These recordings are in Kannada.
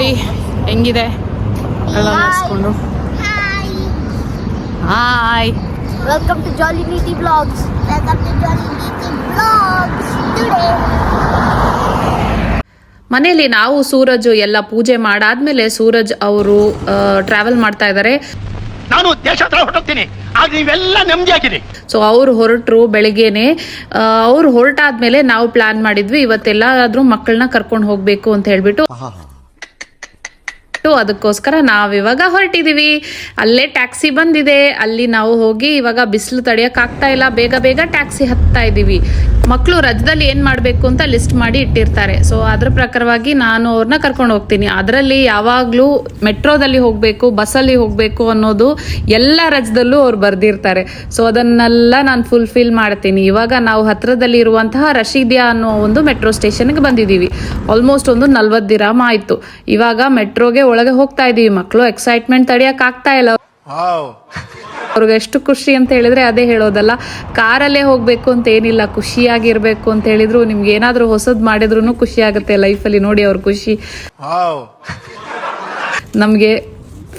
ನೋಡಿ ಹೆಂಗಿದೆ? ಎಲ್ಲ ಹಾಯ್ ವೆಲ್ಕಮ್ ಟು ಜಾಲಿ ನೀತಿ ಬ್ಲಾಗ್ಸ್ ವೆಲ್ಕಮ್ ಟು ಜಾಲಿ ನೀತಿ ಬ್ಲಾಗ್ಸ್ ಟುಡೇ ಮನೆಯಲ್ಲಿ ನಾವು ಸೂರಜ್ ಎಲ್ಲ ಪೂಜೆ ಮಾಡಾದ್ಮೇಲೆ ಸೂರಜ್ ಅವರು ಟ್ರಾವೆಲ್ ಮಾಡ್ತಾ ಇದ್ದಾರೆ. ನಾನು ದೇಶ ಹತ್ರ ಹೊರಟೋಗ್ತೀನಿ. ಆಗ ನೀವೆಲ್ಲ ನೆಮ್ಮದಿ ಆಗಿರಿ ಸೊ ಅವ್ರು ಹೊರಟರು ಬೆಳಿಗ್ಗೆನೆ. ಅವ್ರು ಹೊರಟಾದ್ಮೇಲೆ ನಾವು ಪ್ಲಾನ್ ಮಾಡಿದ್ವಿ ಇವತ್ತೆಲ್ಲಾದ್ರೂ ಮಕ್ಕಳನ್ನ ಕರ್ಕೊಂಡು ಹೋಗ್ಬೇಕು ಅಂತ ಹೇಳ್ಬಿಟ್ಟು. ಅದಕ್ಕೋಸ್ಕರ ನಾವಿವಾಗ ಹೊರಟಿದ್ದೀವಿ ಅಲ್ಲೇ ಟ್ಯಾಕ್ಸಿ ಬಂದಿದೆ. ಅಲ್ಲಿ ನಾವು ಹೋಗಿ ಇವಾಗ ಬಿಸಿಲು ತಡೆಯೋಕ್ಕಾಗ್ತಾ ಇಲ್ಲ. ಬೇಗ ಬೇಗ ಟ್ಯಾಕ್ಸಿ ಹತ್ತಾ ಇದ್ದೀವಿ. ಮಕ್ಕಳು ರಜದಲ್ಲಿ ಏನು ಮಾಡಬೇಕು ಅಂತ ಲಿಸ್ಟ್ ಮಾಡಿ ಇಟ್ಟಿರ್ತಾರೆ. ಸೊ ಅದ್ರ ಪ್ರಕಾರವಾಗಿ ನಾನು ಅವ್ರನ್ನ ಕರ್ಕೊಂಡು ಹೋಗ್ತೀನಿ. ಅದರಲ್ಲಿ ಯಾವಾಗಲೂ ಮೆಟ್ರೋದಲ್ಲಿ ಹೋಗಬೇಕು, ಬಸ್ಸಲ್ಲಿ ಹೋಗಬೇಕು ಅನ್ನೋದು ಎಲ್ಲ ರಜದಲ್ಲೂ ಅವ್ರು ಬರ್ದಿರ್ತಾರೆ. ಸೊ ಅದನ್ನೆಲ್ಲ ನಾನು ಫುಲ್ಫಿಲ್ ಮಾಡ್ತೀನಿ. ಇವಾಗ ನಾವು ಹತ್ತಿರದಲ್ಲಿ ಇರುವಂತಹ ರಶೀದಿಯಾ ಅನ್ನೋ ಒಂದು ಮೆಟ್ರೋ ಸ್ಟೇಷನ್ಗೆ ಬಂದಿದ್ದೀವಿ. ಆಲ್ಮೋಸ್ಟ್ ಒಂದು ನಲ್ವತ್ತು ದಿರಾಮ ಆಯಿತು. ಇವಾಗ ಮೆಟ್ರೋಗೆ ಒಳಗೆ ಹೋಗ್ತಾ ಇದೀವಿ. ಮಕ್ಕಳು ಎಕ್ಸೈಟ್ಮೆಂಟ್ ತಡಿಯಕ್ ಆಗ್ತಾ ಇಲ್ಲ. ಅವ್ರಿಗೆ ಎಷ್ಟು ಖುಷಿ ಅಂತ ಹೇಳಿದ್ರೆ ಅದೇ ಹೇಳೋದಲ್ಲ. ಕಾರಲ್ಲೇ ಹೋಗ್ಬೇಕು ಅಂತ ಏನಿಲ್ಲ. ಖುಷಿಯಾಗಿರ್ಬೇಕು ಅಂತ ಹೇಳಿದ್ರು. ನಿಮ್ಗೆ ಏನಾದ್ರೂ ಹೊಸದ್ ಮಾಡಿದ್ರು ಖುಷಿ ಆಗುತ್ತೆ ಲೈಫಲ್ಲಿ ನೋಡಿ ಅವ್ರ ಖುಷಿ. ನಮಗೆ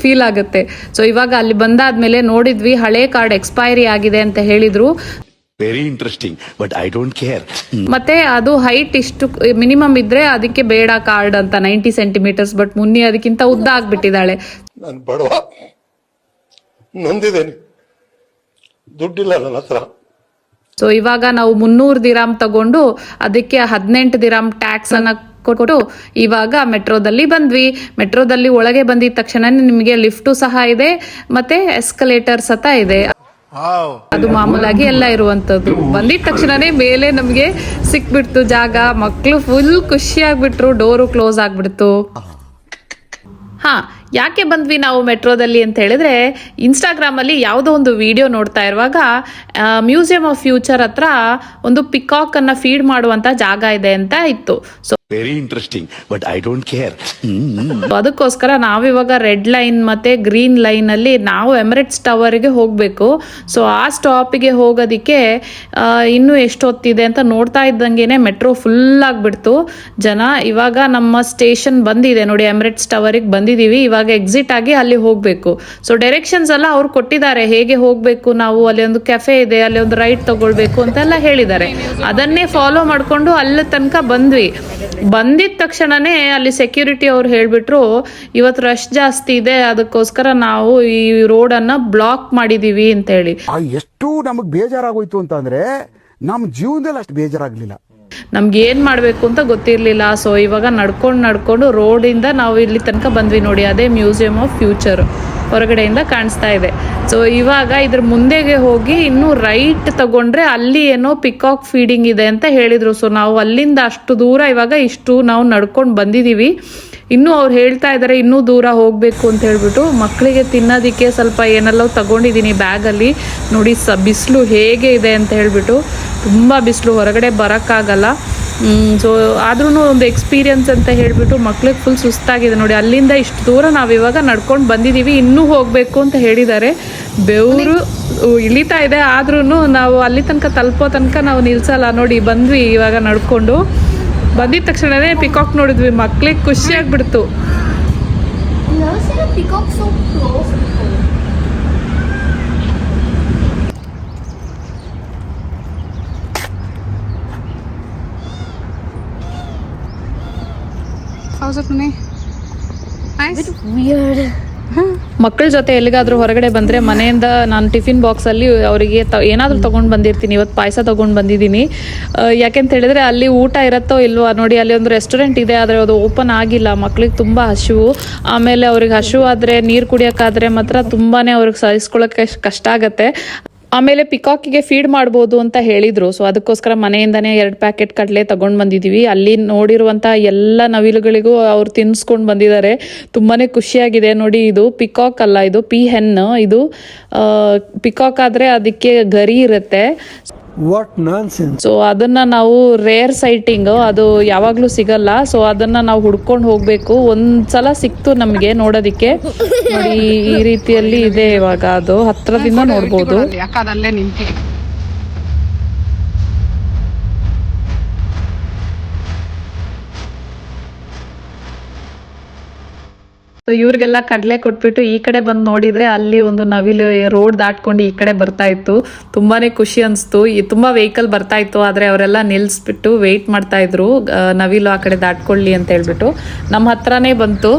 ಫೀಲ್ ಆಗುತ್ತೆ. ಸೊ ಇವಾಗ ಅಲ್ಲಿ ಬಂದಾದ್ಮೇಲೆ ನೋಡಿದ್ವಿ ಹಳೆ ಕಾರ್ಡ್ ಎಕ್ಸ್ಪೈರಿ ಆಗಿದೆ ಅಂತ ಹೇಳಿದ್ರು. Very interesting but I don't care ಮತ್ತೆ ಅದು ಹೈಟ್ ಇಷ್ಟು ಮಿನಿಮಮ್ ಇದ್ರೆ ಅದಕ್ಕೆ ಬೇಡ ಕಾರ್ಡ್ ಅಂತ ನೈಂಟಿ ಸೆಂಟಿಮೀಟರ್ಸ್ ಬಟ್ ಮುನ್ನಿ ಅದಕ್ಕಿಂತ ಉದ್ದ ಆಗ್ಬಿಟ್ಟಿದ್ದಾಳೆ. ನಾನು ಬಡವ. ನೊಂದಿದ್ದೇನೆ. ದುಡ್ಡಿಲ್ಲ ನನ್ನ ಹತ್ರ. ಸೊ ಇವಾಗ ನಾವು ಮುನ್ನೂರು ದಿರಾಮ್ ತಗೊಂಡು ಅದಕ್ಕೆ ಹದಿನೆಂಟು ದಿರಾಮ್ ಟ್ಯಾಕ್ಸ್ ಅನ್ನ ಕೊಟ್ಟು ಇವಾಗ ಮೆಟ್ರೋದಲ್ಲಿ ಬಂದ್ವಿ. ಮೆಟ್ರೋದಲ್ಲಿ ಒಳಗೆ ಬಂದಿದ ತಕ್ಷಣ ನಿಮಗೆ ಲಿಫ್ಟು ಸಹ ಇದೆ ಮತ್ತೆ ಎಸ್ಕಲೇಟರ್ ಸತ ಇದೆ. ಅದು ಮಾಮೂಲಾಗಿ ಎಲ್ಲ ಇರುವಂತದ್ದು ಬಂದಿದ ತಕ್ಷಣನೇ ಮೇಲೆ ನಮ್ಗೆ ಸಿಕ್ಬಿಡ್ತು ಜಾಗ. ಮಕ್ಕಳು ಫುಲ್ ಖುಷಿ ಆಗ್ಬಿಟ್ರು ಡೋರು ಕ್ಲೋಸ್ ಆಗ್ಬಿಡ್ತು. ಹಾ, ಯಾಕೆ ಬಂದ್ವಿ ನಾವು ಮೆಟ್ರೋದಲ್ಲಿ ಅಂತ ಹೇಳಿದ್ರೆ ಇನ್ಸ್ಟಾಗ್ರಾಮ್ ಅಲ್ಲಿ ಯಾವುದೋ ಒಂದು ವಿಡಿಯೋ ನೋಡ್ತಾ ಇರುವಾಗ ಮ್ಯೂಸಿಯಂ ಆಫ್ ಫ್ಯೂಚರ್ ಹತ್ರ ಒಂದು ಪಿಕಾಕ್ ಅನ್ನ ಫೀಡ್ ಮಾಡುವಂತ ಜಾಗ ಇದೆ ಅಂತ ಇತ್ತು. So very interesting but I don't care ಅದಕ್ಕೋಸ್ಕರ ನಾವಿವಾಗ ರೆಡ್ ಲೈನ್ ಮತ್ತೆ ಗ್ರೀನ್ ಲೈನ್ ಅಲ್ಲಿ ನಾವು ಎಮರೆಟ್ಸ್ ಟವರ್ಗೆ ಹೋಗಬೇಕು. ಸೊ ಆ ಸ್ಟಾಪಿಗೆ ಹೋಗೋದಕ್ಕೆ ಇನ್ನೂ ಎಷ್ಟು ಹೊತ್ತಿದೆ ಅಂತ ನೋಡ್ತಾ ಇದ್ದಂಗೆನೆ ಮೆಟ್ರೋ ಫುಲ್ ಆಗಿಬಿಡ್ತು. ಜನ ಇವಾಗ ನಮ್ಮ ಸ್ಟೇಷನ್ ಬಂದಿದೆ ನೋಡಿ, ಎಮರೆಟ್ಸ್ ಟವರಿಗೆ ಬಂದಿದ್ದೀವಿ. ಇವಾಗ ಎಕ್ಸಿಟ್ ಆಗಿ ಅಲ್ಲಿ ಹೋಗಬೇಕು. ಸೊ ಡೈರೆಕ್ಷನ್ಸ್ ಎಲ್ಲ ಅವ್ರು ಕೊಟ್ಟಿದ್ದಾರೆ. ಹೇಗೆ ಹೋಗಬೇಕು ನಾವು? ಅಲ್ಲಿ ಒಂದು ಕೆಫೆ ಇದೆ, ಅಲ್ಲಿ ಒಂದು ರೈಟ್ ತಗೊಳ್ಬೇಕು ಅಂತೆಲ್ಲ ಹೇಳಿದ್ದಾರೆ. ಅದನ್ನೇ ಫಾಲೋ ಮಾಡಿಕೊಂಡು ಅಲ್ಲಿ ತನಕ ಬಂದ್ವಿ. ಬಂದಿದ ತಕ್ಷಣನೇ ಅಲ್ಲಿ ಸೆಕ್ಯೂರಿಟಿ ಅವ್ರು ಹೇಳ್ಬಿಟ್ರು ಇವತ್ತು ರಶ್ ಜಾಸ್ತಿ ಇದೆ ಅದಕ್ಕೋಸ್ಕರ ನಾವು ಈ ರೋಡನ್ನ ಬ್ಲಾಕ್ ಮಾಡಿದೀವಿ ಅಂತ ಹೇಳಿ ಎಷ್ಟು ನಮಗ್ ಬೇಜಾರಾಗೋಯ್ತು ಅಂತಂದ್ರೆ ನಮ್ ಜೀವನದಲ್ಲಿ ಅಷ್ಟು ಬೇಜಾರಾಗ್ಲಿಲ್ಲ. ನಮ್ಗೆ ಏನ್ ಮಾಡ್ಬೇಕು ಅಂತ ಗೊತ್ತಿರ್ಲಿಲ್ಲ. ಸೊ ಇವಾಗ ನಡ್ಕೊಂಡು ನಡ್ಕೊಂಡು ರೋಡಿಂದ ನಾವು ಇಲ್ಲಿ ತನಕ ಬಂದ್ವಿ ನೋಡಿ ಅದೇ ಮ್ಯೂಸಿಯಂ ಆಫ್ ಫ್ಯೂಚರ್ ಹೊರಗಡೆಯಿಂದ ಕಾಣಿಸ್ತಾ ಇದೆ. ಸೊ ಇವಾಗ ಇದ್ರ ಮುಂದೆಗೆ ಹೋಗಿ ಇನ್ನು ರೈಟ್ ತಗೊಂಡ್ರೆ ಅಲ್ಲಿ ಏನೋ ಪಿಕಾಕ್ ಫೀಡಿಂಗ್ ಇದೆ ಅಂತ ಹೇಳಿದ್ರು. ಸೊ ನಾವು ಅಲ್ಲಿಂದ ಅಷ್ಟು ದೂರ ಇವಾಗ ಇಷ್ಟು ನಾವು ನಡ್ಕೊಂಡು ಬಂದಿದೀವಿ. ಇನ್ನೂ ಅವ್ರು ಹೇಳ್ತಾ ಇದ್ದಾರೆ ಇನ್ನೂ ದೂರ ಹೋಗಬೇಕು ಅಂತ ಹೇಳ್ಬಿಟ್ಟು. ಮಕ್ಕಳಿಗೆ ತಿನ್ನೋದಕ್ಕೆ ಸ್ವಲ್ಪ ಏನೆಲ್ಲೋ ತಗೊಂಡಿದ್ದೀನಿ ಬ್ಯಾಗಲ್ಲಿ. ನೋಡಿ ಸ, ಬಿಸಿಲು ಹೇಗೆ ಇದೆ ಅಂತ ಹೇಳ್ಬಿಟ್ಟು. ತುಂಬ ಬಿಸಿಲು, ಹೊರಗಡೆ ಬರೋಕ್ಕಾಗಲ್ಲ. ಸೊ ಆದ್ರೂ ಒಂದು ಎಕ್ಸ್ಪೀರಿಯನ್ಸ್ ಅಂತ ಹೇಳಿಬಿಟ್ಟು ಮಕ್ಳಿಗೆ ಫುಲ್ ಸುಸ್ತಾಗಿದೆ ನೋಡಿ. ಅಲ್ಲಿಂದ ಇಷ್ಟು ದೂರ ನಾವು ಇವಾಗ ನಡ್ಕೊಂಡು ಬಂದಿದ್ದೀವಿ ಇನ್ನೂ ಹೋಗಬೇಕು ಅಂತ ಹೇಳಿದ್ದಾರೆ. ಬೆವರು ಇಳಿತಾ ಇದೆ. ಆದ್ರೂ ನಾವು ಅಲ್ಲಿ ತನಕ ತಲುಪೋ ತನಕ ನಾವು ನಿಲ್ಸಲ್ಲ ನೋಡಿ. ಬಂದ್ವಿ ಇವಾಗ ನಡ್ಕೊಂಡು. ಬಂದಿದ ತಕ್ಷಣವೇ ಪಿಕಾಕ್ ನೋಡಿದ್ವಿ. ಮಕ್ಳಿಗೆ ಖುಷಿ ಆಗ್ಬಿಡ್ತು. ಮಕ್ಕಳ ಜೊತೆ ಎಲ್ಲಿಗಾದ್ರೂ ಹೊರಗಡೆ ಬಂದ್ರೆ ಮನೆಯಿಂದ ನಾನು ಟಿಫಿನ್ ಬಾಕ್ಸ್ ಅಲ್ಲಿ ಅವರಿಗೆ ಏನಾದ್ರೂ ತಗೊಂಡ್ ಬಂದಿರ್ತೀನಿ. ಇವತ್ತು ಪಾಯಸ ತಗೊಂಡ್ ಬಂದಿದ್ದೀನಿ. ಯಾಕೆಂತ ಹೇಳಿದ್ರೆ ಅಲ್ಲಿ ಊಟ ಇರತ್ತೋ ಇಲ್ವಾ ನೋಡಿ ಅಲ್ಲಿ ಒಂದು ರೆಸ್ಟೋರೆಂಟ್ ಇದೆ ಆದ್ರೆ ಅದು ಓಪನ್ ಆಗಿಲ್ಲ. ಮಕ್ಳಿಗೆ ತುಂಬಾ ಹಸಿವು. ಆಮೇಲೆ ಅವ್ರಿಗೆ ಹಸಿವು ಆದ್ರೆ ನೀರು ಕುಡಿಯೋಕ್ಕಾದರೆ ಮಾತ್ರ ತುಂಬಾನೇ ಅವ್ರಿಗೆ ಸಹಿಸ್ಕೊಳ್ಳೋಕೆ ಕಷ್ಟ ಆಗತ್ತೆ. ಆಮೇಲೆ ಪಿಕಾಕಿಗೆ ಫೀಡ್ ಮಾಡ್ಬೋದು ಅಂತ ಹೇಳಿದ್ರು. ಸೊ ಅದಕ್ಕೋಸ್ಕರ ಮನೆಯಿಂದನೇ ಎರಡು ಪ್ಯಾಕೆಟ್ ಕಡಲೆ ತಗೊಂಡ್ ಬಂದಿದೀವಿ. ಅಲ್ಲಿ ನೋಡಿರುವಂಥ ಎಲ್ಲ ನವಿಲುಗಳಿಗೂ ಅವ್ರು ತಿನ್ನಿಸ್ಕೊಂಡು ಬಂದಿದ್ದಾರೆ. ತುಂಬಾನೇ ಖುಷಿಯಾಗಿದೆ. ನೋಡಿ, ಇದು ಪಿಕಾಕ್ ಅಲ್ಲ, ಇದು ಪಿ ಹೆನ್ ಇದು ಪಿಕಾಕ್ ಆದ್ರೆ ಅದಕ್ಕೆ ಗರಿ ಇರುತ್ತೆ. ವಾಟ್ ನಾನ್ ಸೆನ್ಸ್ ಸೊ ಅದನ್ನ ನಾವು ರೇರ್ ಸೈಟಿಂಗ್ ಅದು ಯಾವಾಗ್ಲೂ ಸಿಗಲ್ಲ. ಸೊ ಅದನ್ನ ನಾವು ಹುಡ್ಕೊಂಡು ಹೋಗ್ಬೇಕು. ಒಂದ್ಸಲ ಸಿಕ್ತು ನಮಗೆ ನೋಡೋದಿಕ್ಕೆ. ನೋಡಿ ಈ ರೀತಿಯಲ್ಲಿ ಇದೆ ಇವಾಗ ಅದು. ಹತ್ರದಿಂದ ನೋಡ್ಬೋದು. ಯಾಕದಲ್ಲೇ ನಿಂತಿ ಇವ್ರಿಗೆಲ್ಲ ಕಡಲೆ ಕೊಟ್ಬಿಟ್ಟು ಈ ಕಡೆ ಬಂದು ನೋಡಿದ್ರೆ ಅಲ್ಲಿ ಒಂದು ನವಿಲು ರೋಡ್ ದಾಟ್ಕೊಂಡು ಈ ಕಡೆ ಬರ್ತಾ ಇತ್ತು. ತುಂಬಾನೇ ಖುಷಿ ಅನಿಸ್ತು. ಈ ತುಂಬಾ ವೆಹಿಕಲ್ ಬರ್ತಾ ಇತ್ತು ಆದ್ರೆ ಅವರೆಲ್ಲ ನಿಲ್ಸ್ಬಿಟ್ಟು ವೆಯ್ಟ್ ಮಾಡ್ತಾ ಇದ್ರು. ನವಿಲು ಆ ಕಡೆ ದಾಟ್ಕೊಳ್ಳಿ ಅಂತ ಹೇಳ್ಬಿಟ್ಟು. ನಮ್ಮ ಹತ್ರನೇ ಬಂತು.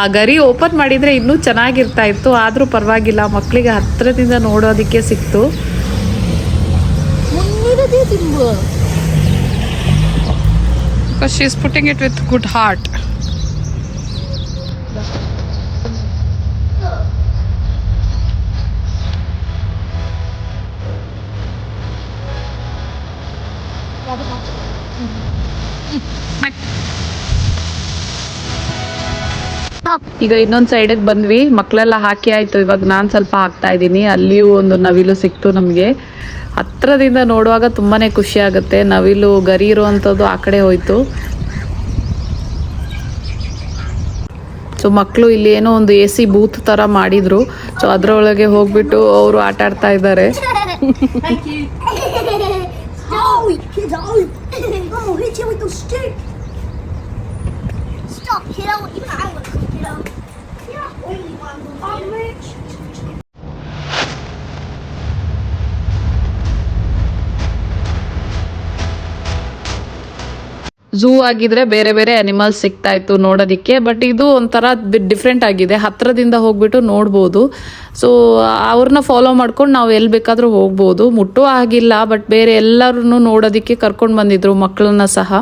ಆ ಗರಿ ಓಪನ್ ಮಾಡಿದ್ರೆ ಇನ್ನೂ ಚೆನ್ನಾಗಿರ್ತಾ ಇತ್ತು. ಆದ್ರೂ ಪರವಾಗಿಲ್ಲ ಮಕ್ಕಳಿಗೆ ಹತ್ರದಿಂದ ನೋಡೋದಕ್ಕೆ ಸಿಕ್ತು. Because Timbu is putting putting it with good ಈಗ ಇನ್ನೊಂದ್ ಸೈಡಿಗೆ ಬಂದ್ವಿ ಮಕ್ಕಳೆಲ್ಲ ಹಾಕಿ ಆಯ್ತು ಇವಾಗ ನಾನ್ ಸ್ವಲ್ಪ ಹಾಕ್ತಾ ಇದ್ದೀನಿ ಅಲ್ಲಿಯೂ ಒಂದು ನವಿಲು ಸಿಕ್ತು ನಮಗೆ ಹತ್ರದಿಂದ ನೋಡುವಾಗ ತುಂಬಾನೇ ಖುಷಿ ಆಗುತ್ತೆ ನವಿಲು ಗರಿ ಇರುವಂಥದ್ದು ಆ ಕಡೆ ಹೋಯ್ತು ಸೊ ಮಕ್ಕಳು ಇಲ್ಲಿ ಏನೋ ಒಂದು ಎ ಸಿ ಬೂತ್ ತರ ಮಾಡಿದ್ರು ಸೊ ಅದ್ರೊಳಗೆ ಹೋಗ್ಬಿಟ್ಟು ಅವರು ಆಟ ಆಡ್ತಾ ಇದ್ದಾರೆ ಝೂ ಆಗಿದ್ರೆ ಬೇರೆ ಬೇರೆ ಅನಿಮಲ್ಸ್ ಸಿಗ್ತಾ ಇತ್ತು ನೋಡೋದಿಕ್ಕೆ ಬಟ್ ಇದು ಒಂಥರ ಡಿಫ್ರೆಂಟ್ ಆಗಿದೆ. ಹತ್ತಿರದಿಂದ ಹೋಗ್ಬಿಟ್ಟು ನೋಡ್ಬೋದು. ಸೊ ಅವ್ರನ್ನ ಫಾಲೋ ಮಾಡ್ಕೊಂಡು ನಾವು ಎಲ್ಲಿ ಬೇಕಾದರೂ ಹೋಗ್ಬೋದು. ಮುಟ್ಟು ಆಗಿಲ್ಲ ಬಟ್ ಬೇರೆ ಎಲ್ಲರೂ ನೋಡೋದಕ್ಕೆ ಕರ್ಕೊಂಡು ಬಂದಿದ್ರು, ಮಕ್ಕಳನ್ನ ಸಹ.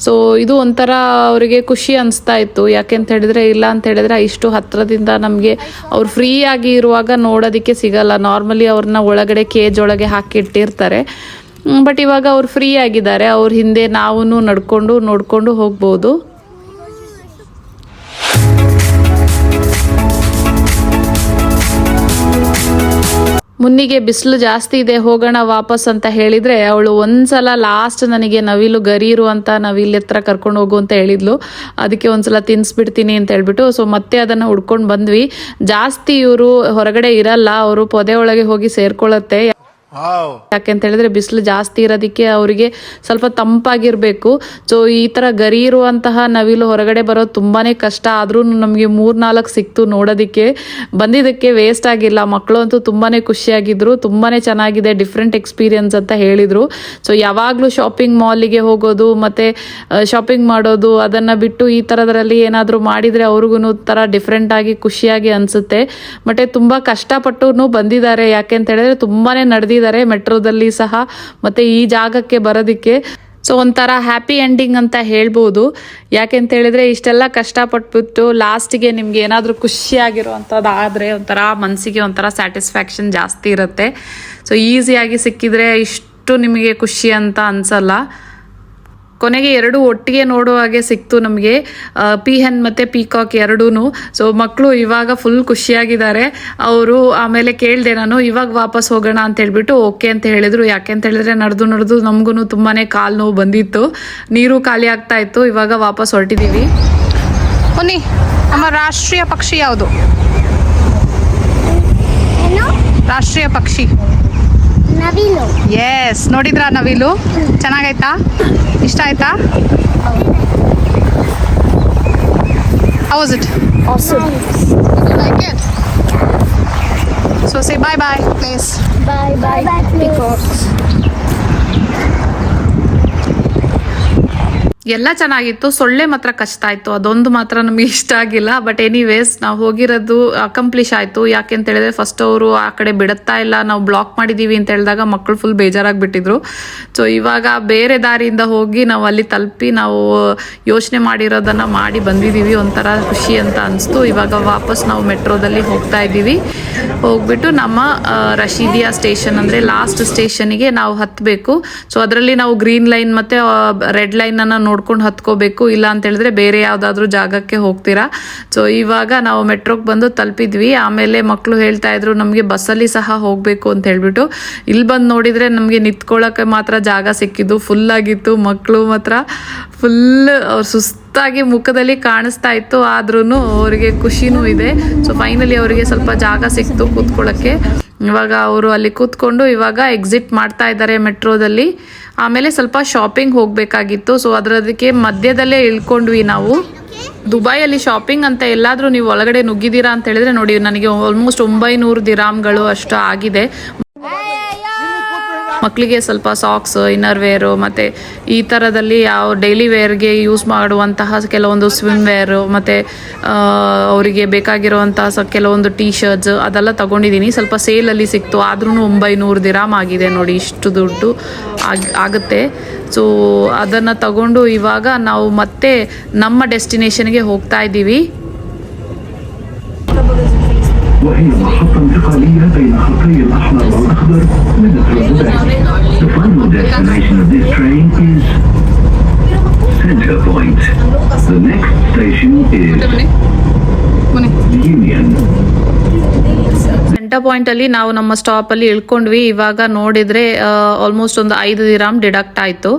ಸೊ ಇದು ಒಂಥರ ಅವರಿಗೆ ಖುಷಿ ಅನಿಸ್ತಾ ಇತ್ತು. ಯಾಕೆ ಅಂತ ಹೇಳಿದ್ರೆ, ಇಲ್ಲ ಅಂತ ಹೇಳಿದ್ರೆ, ಇಷ್ಟು ಹತ್ತಿರದಿಂದ ನಮಗೆ ಅವ್ರು ಫ್ರೀ ಆಗಿ ಇರುವಾಗ ನೋಡೋದಕ್ಕೆ ಸಿಗಲ್ಲ. ನಾರ್ಮಲಿ ಅವ್ರನ್ನ ಒಳಗಡೆ ಕೇಜ್ ಒಳಗೆ ಹಾಕಿಟ್ಟಿರ್ತಾರೆ ಬಟ್ ಇವಾಗ ಅವ್ರು ಫ್ರೀ ಆಗಿದ್ದಾರೆ ಅವ್ರ ಹಿಂದೆ ನಾವು ನಡ್ಕೊಂಡು, ನೋಡ್ಕೊಂಡು ಹೋಗ್ಬೋದು. ಮುನ್ನಿಗೆ ಬಿಸಿಲು ಜಾಸ್ತಿ ಇದೆ, ಹೋಗೋಣ ವಾಪಸ್ ಅಂತ ಹೇಳಿದ್ರೆ ಅವಳು ಒಂದ್ಸಲ ಲಾಸ್ಟ್ ನನಗೆ ನವಿಲು ಗರಿ ಇರುವಂತ ನವಿಲ್ ಹತ್ರ ಕರ್ಕೊಂಡು ಹೋಗು ಅಂತ ಹೇಳಿದ್ಲು. ಅದಕ್ಕೆ ಒಂದ್ಸಲ ತಿನ್ಸ್ಬಿಡ್ತೀನಿ ಅಂತ ಹೇಳ್ಬಿಟ್ಟು ಸೊ ಮತ್ತೆ ಅದನ್ನ ಹುಡ್ಕೊಂಡು ಬಂದ್ವಿ. ಜಾಸ್ತಿ ಇವರು ಹೊರಗಡೆ ಇರಲ್ಲ, ಅವರು ಪೊದೆ ಒಳಗೆ ಹೋಗಿ ಸೇರ್ಕೊಳ್ಳುತ್ತೆ ಯಾಕೆ ಅಂತ ಹೇಳಿದ್ರೆ ಬಿಸಿಲು ಜಾಸ್ತಿ ಇರೋದಕ್ಕೆ ಅವರಿಗೆ ಸ್ವಲ್ಪ ತಂಪಾಗಿರ್ಬೇಕು. ಸೊ ಈ ತರ ಗರಿ ಇರುವಂತಹ ನವಿಲು ಹೊರಗಡೆ ಬರೋದು ತುಂಬಾನೇ ಕಷ್ಟ. ಆದ್ರೂ ನಮಗೆ ಮೂರ್ನಾಲ್ಕು ಸಿಕ್ತು ನೋಡೋದಕ್ಕೆ. ಬಂದಿದ್ದಕ್ಕೆ ವೇಸ್ಟ್ ಆಗಿಲ್ಲ. ಮಕ್ಕಳು ಅಂತೂ ತುಂಬಾನೇ ಖುಷಿಯಾಗಿದ್ರು. ತುಂಬಾನೇ ಚೆನ್ನಾಗಿದೆ ಡಿಫ್ರೆಂಟ್ ಎಕ್ಸ್ಪೀರಿಯನ್ಸ್ ಅಂತ ಹೇಳಿದ್ರು. ಸೊ ಯಾವಾಗಲೂ ಶಾಪಿಂಗ್ ಮಾಲಿಗೆ ಹೋಗೋದು, ಮತ್ತೆ ಶಾಪಿಂಗ್ ಮಾಡೋದು, ಅದನ್ನ ಬಿಟ್ಟು ಈ ತರದ್ರಲ್ಲಿ ಏನಾದರೂ ಮಾಡಿದ್ರೆ ಅವ್ರಿಗೂ ತರ ಡಿಫ್ರೆಂಟ್ ಆಗಿ ಖುಷಿಯಾಗಿ ಅನ್ಸುತ್ತೆ. ಮತ್ತೆ ತುಂಬಾ ಕಷ್ಟಪಟ್ಟು ಬಂದಿದ್ದಾರೆ. ಯಾಕೆ ಅಂತ ಹೇಳಿದ್ರೆ ತುಂಬಾನೇ ನಡೆದಿದ್ದಾರೆ ಮೆಟ್ರೋದಲ್ಲಿ ಸಹ. ಮತ್ತೆ ಈ ಜಾಗಕ್ಕೆ ಬರೋದಿಕ್ಕೆ ಸೊ ಒಂಥರ ಹ್ಯಾಪಿ ಎಂಡಿಂಗ್ ಅಂತ ಹೇಳ್ಬೋದು. ಯಾಕೆ ಅಂತ ಹೇಳಿದ್ರೆ ಇಷ್ಟೆಲ್ಲ ಕಷ್ಟಪಟ್ಬಿಟ್ಟು ಲಾಸ್ಟಿಗೆ ನಿಮ್ಗೆ ಏನಾದರೂ ಖುಷಿಯಾಗಿರುವಂಥದ್ದು ಆದರೆ ಒಂಥರ ಮನಸ್ಸಿಗೆ ಒಂಥರ ಸ್ಯಾಟಿಸ್ಫ್ಯಾಕ್ಷನ್ ಜಾಸ್ತಿ ಇರುತ್ತೆ. ಸೊ ಈಸಿಯಾಗಿ ಸಿಕ್ಕಿದ್ರೆ ಇಷ್ಟು ನಿಮಗೆ ಖುಷಿ ಅಂತ ಅನ್ಸಲ್ಲ. ಕೊನೆಗೆ ಎರಡು ಒಟ್ಟಿಗೆ ನೋಡೋ ಹಾಗೆ ಸಿಕ್ತು ನಮಗೆ. ಪಿ ಹೆನ್ ಮತ್ತು ಪೀಕಾಕ್ ಎರಡೂ ಸೊ ಮಕ್ಕಳು ಇವಾಗ ಫುಲ್ ಖುಷಿಯಾಗಿದ್ದಾರೆ. ಅವರು ಆಮೇಲೆ ಕೇಳಿದೆ ನಾನು ಇವಾಗ ವಾಪಸ್ ಹೋಗೋಣ ಅಂತ ಹೇಳ್ಬಿಟ್ಟು ಓಕೆ ಅಂತ ಹೇಳಿದ್ರು. ಯಾಕೆ ಅಂತ ಹೇಳಿದ್ರೆ ನಡೆದು ನಡೆದು ನಮಗೂ ತುಂಬಾ ಕಾಲು ನೋವು ಬಂದಿತ್ತು. ನೀರು ಖಾಲಿ ಆಗ್ತಾ ಇತ್ತು. ಇವಾಗ ವಾಪಸ್ ಹೊರಟಿದ್ದೀವಿ ಬನ್ನಿ ನಮ್ಮ ರಾಷ್ಟ್ರೀಯ ಪಕ್ಷಿ ಯಾವುದು? ಏನು? ರಾಷ್ಟ್ರೀಯ ಪಕ್ಷಿ. ಎಸ್ ನೋಡಿದ್ರಾ ನವಿಲು? ಚೆನ್ನಾಗೈತಾ? ಇಷ್ಟ ಆಯ್ತಾ? House was it like it so say bye bye please Bye. Bye, bye. Peacocks. ಎಲ್ಲ ಚೆನ್ನಾಗಿತ್ತು, ಸೊಳ್ಳೆ ಮಾತ್ರ ಕಷ್ಟ ಆಯ್ತು ಅದೊಂದು ಮಾತ್ರ ನಮಗೆ ಇಷ್ಟ ಆಗಿಲ್ಲ. ಬಟ್ ಎನಿವೇಸ್ ನಾವು ಹೋಗಿರೋದು ಅಕಂಪ್ಲಿಷ್ ಆಯ್ತು. ಯಾಕೆ ಅಂತ ಹೇಳಿದ್ರೆ ಫಸ್ಟ್ ಅವರು ಆ ಕಡೆ ಬಿಡುತ್ತಾ ಇಲ್ಲ, ನಾವು ಬ್ಲಾಕ್ ಮಾಡಿದೀವಿ ಅಂತ ಹೇಳಿದಾಗ ಮಕ್ಕಳು ಫುಲ್ ಬೇಜಾರಾಗಿಬಿಟ್ಟಿದ್ರು. ಸೊ ಇವಾಗ ಬೇರೆ ದಾರಿಯಿಂದ ಹೋಗಿ ನಾವು ಅಲ್ಲಿ ತಲುಪಿ ನಾವು ಯೋಚನೆ ಮಾಡಿರೋದನ್ನ ಮಾಡಿ ಬಂದಿದ್ದೀವಿ ಒಂಥರ ಖುಷಿ ಅಂತ ಅನಿಸ್ತು. ಇವಾಗ ವಾಪಸ್ ನಾವು ಮೆಟ್ರೋದಲ್ಲಿ ಹೋಗ್ತಾ ಇದ್ದೀವಿ. ಹೋಗ್ಬಿಟ್ಟು ನಮ್ಮ ರಶೀದಿಯಾ ಸ್ಟೇಷನ್ ಅಂದರೆ ಲಾಸ್ಟ್ ಸ್ಟೇಷನ್ಗೆ ನಾವು ಹತ್ತಬೇಕು ಸೊ ಅದರಲ್ಲಿ ನಾವು ಗ್ರೀನ್ ಲೈನ್ ಮತ್ತು ರೆಡ್ ಲೈನನ್ನು ನೋಡ್ಕೊಂಡು ಹತ್ಕೋಬೇಕು, ಇಲ್ಲ ಅಂತ ಹೇಳಿದ್ರೆ ಬೇರೆ ಯಾವುದಾದ್ರೂ ಜಾಗಕ್ಕೆ ಹೋಗ್ತೀರಾ? ಸೊ ಇವಾಗ ನಾವು ಮೆಟ್ರೋಗೆ ಬಂದು ತಲುಪಿದ್ವಿ. ಆಮೇಲೆ ಮಕ್ಕಳು ಹೇಳ್ತಾ ಇದ್ರು, ನಮಗೆ ಬಸ್ಸಲ್ಲಿ ಸಹ ಹೋಗಬೇಕು ಅಂತ ಹೇಳ್ಬಿಟ್ಟು. ಇಲ್ಲಿ ಬಂದು ನೋಡಿದರೆ ನಮಗೆ ನಿಂತ್ಕೊಳ್ಳೋಕ್ಕೆ ಮಾತ್ರ ಜಾಗ ಸಿಕ್ಕಿದ್ದು ಫುಲ್ ಆಗಿತ್ತು. ಮಕ್ಕಳು ಮಾತ್ರ ಫುಲ್ ಅವ್ರು ಸುಸ್ತಾಗಿ ಮುಖದಲ್ಲಿ ಕಾಣಿಸ್ತಾ ಇತ್ತು. ಆದ್ರೂ ಅವರಿಗೆ ಖುಷಿನೂ ಇದೆ. ಸೊ ಫೈನಲಿ ಅವರಿಗೆ ಸ್ವಲ್ಪ ಜಾಗ ಸಿಕ್ತು ಕೂತ್ಕೊಳ್ಳೋಕ್ಕೆ ಇವಾಗ ಅವರು ಅಲ್ಲಿ ಕೂತ್ಕೊಂಡು ಇವಾಗ ಎಕ್ಸಿಟ್ ಮಾಡ್ತಾ ಇದ್ದಾರೆ ಮೆಟ್ರೋದಲ್ಲಿ. ಆಮೇಲೆ ಸ್ವಲ್ಪ ಶಾಪಿಂಗ್ ಹೋಗಬೇಕಾಗಿತ್ತು. ಸೊ ಅದರದಕ್ಕೆ ಮಧ್ಯದಲ್ಲೇ ಇಳ್ಕೊಂಡ್ವಿ ನಾವು. ದುಬೈಯಲ್ಲಿ ಶಾಪಿಂಗ್ ಅಂತ ಎಲ್ಲಾದರೂ ನೀವು ಒಳಗಡೆ ನುಗ್ಗಿದ್ದೀರಾ ಅಂತ ಹೇಳಿದ್ರೆ ನೋಡಿ, ನನಗೆ ಆಲ್ಮೋಸ್ಟ್ ಒಂಬೈನೂರು ದಿರಾಮ್ಗಳು ಅಷ್ಟು ಆಗಿದೆ. ಮಕ್ಕಳಿಗೆ ಸ್ವಲ್ಪ ಸಾಕ್ಸ್ ಇನ್ನರ್ ವೇರು ಮತ್ತು ಈ ಥರದಲ್ಲಿ ಯಾವ ಡೈಲಿ ವೇರ್ಗೆ ಯೂಸ್ ಮಾಡುವಂತಹ ಕೆಲವೊಂದು ಸ್ವಿಮ್ ವೇರು ಮತ್ತು ಅವರಿಗೆ ಬೇಕಾಗಿರುವಂತಹ ಸ ಕೆಲವೊಂದು ಟೀ ಶರ್ಟ್ಸ್ ಅದೆಲ್ಲ ತಗೊಂಡಿದ್ದೀನಿ ಸ್ವಲ್ಪ ಸೇಲಲ್ಲಿ ಸಿಕ್ತು ಆದ್ರೂ ಒಂಬೈನೂರು ದಿರಾಮ್ ಆಗಿದೆ ನೋಡಿ ಇಷ್ಟು ದುಡ್ಡು ಆಗ್ ಆಗುತ್ತೆ ಸೊ ಅದನ್ನು ತಗೊಂಡು ಇವಾಗ ನಾವು ಮತ್ತೆ ನಮ್ಮ ಡೆಸ್ಟಿನೇಷನ್ಗೆ ಹೋಗ್ತಾ ಇದ್ದೀವಿ وهي محطة انتقالية بين خطي الأحمر والأخضر ಸೆಂಟರ್ ಪಾಯಿಂಟ್ ಅಲ್ಲಿ ನಾವು ನಮ್ಮ ಸ್ಟಾಪ್ ಅಲ್ಲಿ ಇಳ್ಕೊಂಡ್ವಿ. ಇವಾಗ ನೋಡಿದ್ರೆ ಆಲ್ಮೋಸ್ಟ್ ಒಂದು ಐದು ದಿರಾಮ್ ಡಿಡಕ್ಟ್ ಆಯ್ತು.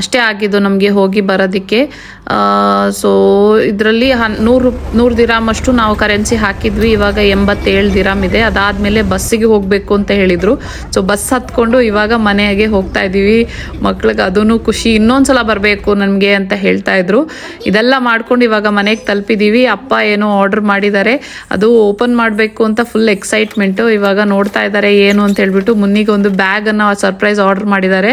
ಅಷ್ಟೇ ಆಗಿದ್ದು ನಮಗೆ ಹೋಗಿ ಬರೋದಕ್ಕೆ. ಸೊ ಇದರಲ್ಲಿ ಹನ್, ನೂರು ನೂರು ದಿರಾಮ್ ಅಷ್ಟು ನಾವು ಕರೆನ್ಸಿ ಹಾಕಿದ್ವಿ. ಇವಾಗ ಎಂಬತ್ತೇಳು ದಿರಾಮ್ ಇದೆ. ಅದಾದಮೇಲೆ ಬಸ್ಸಿಗೆ ಹೋಗಬೇಕು ಅಂತ ಹೇಳಿದರು. ಸೊ ಬಸ್ ಹತ್ಕೊಂಡು ಇವಾಗ ಮನೆಗೆ ಹೋಗ್ತಾ ಇದ್ದೀವಿ. ಮಕ್ಳಿಗೆ ಅದೂ ಖುಷಿ. ಇನ್ನೊಂದು ಸಲ ಬರಬೇಕು ನನಗೆ ಅಂತ ಹೇಳ್ತಾ ಇದ್ರು. ಇದೆಲ್ಲ ಮಾಡ್ಕೊಂಡು ಇವಾಗ ಮನೆಗೆ ತಲುಪಿದ್ದೀವಿ. ಅಪ್ಪ ಏನೋ ಆರ್ಡರ್ ಮಾಡಿದ್ದಾರೆ. ಅದು ಓಪನ್ ಮಾಡಬೇಕು ಅಂತ ಫುಲ್ ಎಕ್ಸೈಟ್ಮೆಂಟು ಇವಾಗ ನೋಡ್ತಾ ಇದ್ದಾರೆ ಏನು ಅಂತ ಹೇಳ್ಬಿಟ್ಟು ಮುನ್ನಿಗೆ ಒಂದು ಬ್ಯಾಗನ್ನು ಸರ್ಪ್ರೈಸ್ ಆರ್ಡರ್ ಮಾಡಿದ್ದಾರೆ.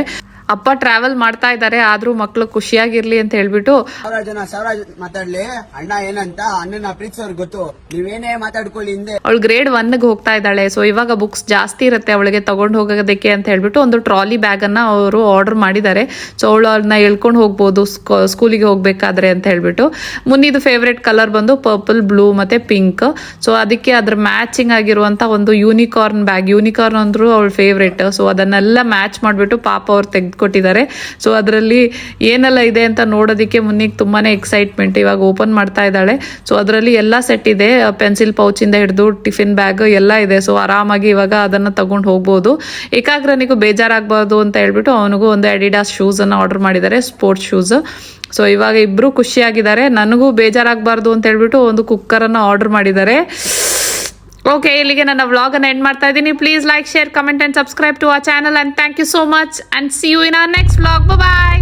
ಅಪ್ಪ ಟ್ರಾವೆಲ್ ಮಾಡ್ತಾ ಇದ್ದಾರೆ ಆದ್ರೂ ಮಕ್ಳು ಖುಷಿಯಾಗಿರ್ಲಿ ಅಂತ ಹೇಳ್ಬಿಟ್ಟು ಸಾವಿರ ಜನ ಸಾವಿರ ಮಾತಾಡ್ಲಿ. ಅಣ್ಣ ಏನಂತ? ಅಣ್ಣನ ಪ್ರೀತಿಸೋರ್ ಗೊತ್ತು. ನೀವೇನೇ ಮಾತಾಡ್ಕೊಳ್ಳಿ ಹಿಂದೆ. ಅವಳು ಗ್ರೇಡ್ ಒನ್ ಹೋಗ್ತಾ ಇದ್ದಾಳೆ. ಸೊ ಇವಾಗ ಬುಕ್ಸ್ ಜಾಸ್ತಿ ಇರುತ್ತೆ ಅವಳಿಗೆ ತಗೊಂಡು ಹೋಗೋದಕ್ಕೆ ಅಂತ ಹೇಳ್ಬಿಟ್ಟು ಒಂದು ಟ್ರಾಲಿ ಬ್ಯಾಗ್ ಅನ್ನ ಅವರು ಆರ್ಡರ್ ಮಾಡಿದ್ದಾರೆ. ಸೊ ಅವಳು ಅವ್ರನ್ನ ಎಳ್ಕೊಂಡು ಹೋಗ್ಬೋದು ಸ್ಕೂಲಿಗೆ ಹೋಗ್ಬೇಕಾದ್ರೆ ಅಂತ ಹೇಳ್ಬಿಟ್ಟು. ಮುನ್ನಿದು ಫೇವ್ರೇಟ್ ಕಲರ್ ಬಂದು ಪರ್ಪಲ್ ಬ್ಲೂ ಮತ್ತೆ ಪಿಂಕ್ ಸೊ ಅದಕ್ಕೆ ಅದ್ರ ಮ್ಯಾಚಿಂಗ್ ಆಗಿರುವಂತ ಒಂದು ಯೂನಿಕಾರ್ನ್ ಬ್ಯಾಗ್ ಯೂನಿಕಾರ್ನ್ ಅಂದ್ರು ಅವಳ ಫೇವ್ರೇಟ್ ಸೊ ಅದನ್ನೆಲ್ಲ ಮ್ಯಾಚ್ ಮಾಡಿಬಿಟ್ಟು ಪಾಪ ಅವ್ರು ತೆಗೆದುಕೊಟ್ಟಿದ್ದಾರೆ ಸೊ ಅದರಲ್ಲಿ ಏನೆಲ್ಲ ಇದೆ ಅಂತ ನೋಡೋದಕ್ಕೆ ಮುನ್ನಿಗೆ ತುಂಬಾ ಎಕ್ಸೈಟ್ಮೆಂಟ್ ಇವಾಗ ಓಪನ್ ಮಾಡ್ತಾ ಇದ್ದಾಳೆ. ಸೊ ಅದರಲ್ಲಿ ಎಲ್ಲ ಸೆಟ್ ಇದೆ. ಪೆನ್ಸಿಲ್ ಪೌಚಿಂದ ಹಿಡಿದು ಟಿಫಿನ್ ಬ್ಯಾಗ್ ಎಲ್ಲ ಇದೆ. ಸೊ ಆರಾಮಾಗಿ ಇವಾಗ ಅದನ್ನು ತಗೊಂಡು ಹೋಗ್ಬೋದು. ಏಕಾಗ್ರನಿಗೂ ಬೇಜಾರಾಗಬಾರ್ದು ಅಂತ ಹೇಳ್ಬಿಟ್ಟು ಅವನಿಗೂ ಒಂದು ಅಡಿಡಾಸ್ ಶೂಸ್ ಅನ್ನು ಆರ್ಡರ್ ಮಾಡಿದ್ದಾರೆ ಸ್ಪೋರ್ಟ್ಸ್ ಶೂಸ್ ಸೊ ಇವಾಗ ಇಬ್ರು ಖುಷಿಯಾಗಿದ್ದಾರೆ. ನನಗೂ ಬೇಜಾರಾಗಬಾರ್ದು ಅಂತ ಹೇಳ್ಬಿಟ್ಟು ಒಂದು ಕುಕ್ಕರನ್ನು ಆರ್ಡರ್ ಮಾಡಿದ್ದಾರೆ. ಓಕೆ ಇಲ್ಲಿಗೆ ನನ್ನ ವ್ಲಾಗ್ ಅನ್ನು ಎಂಡ್ ಮಾಡ್ತಾ ಇದ್ದೀನಿ please like share comment and subscribe to our channel and thank you so much and see you in our next vlog bye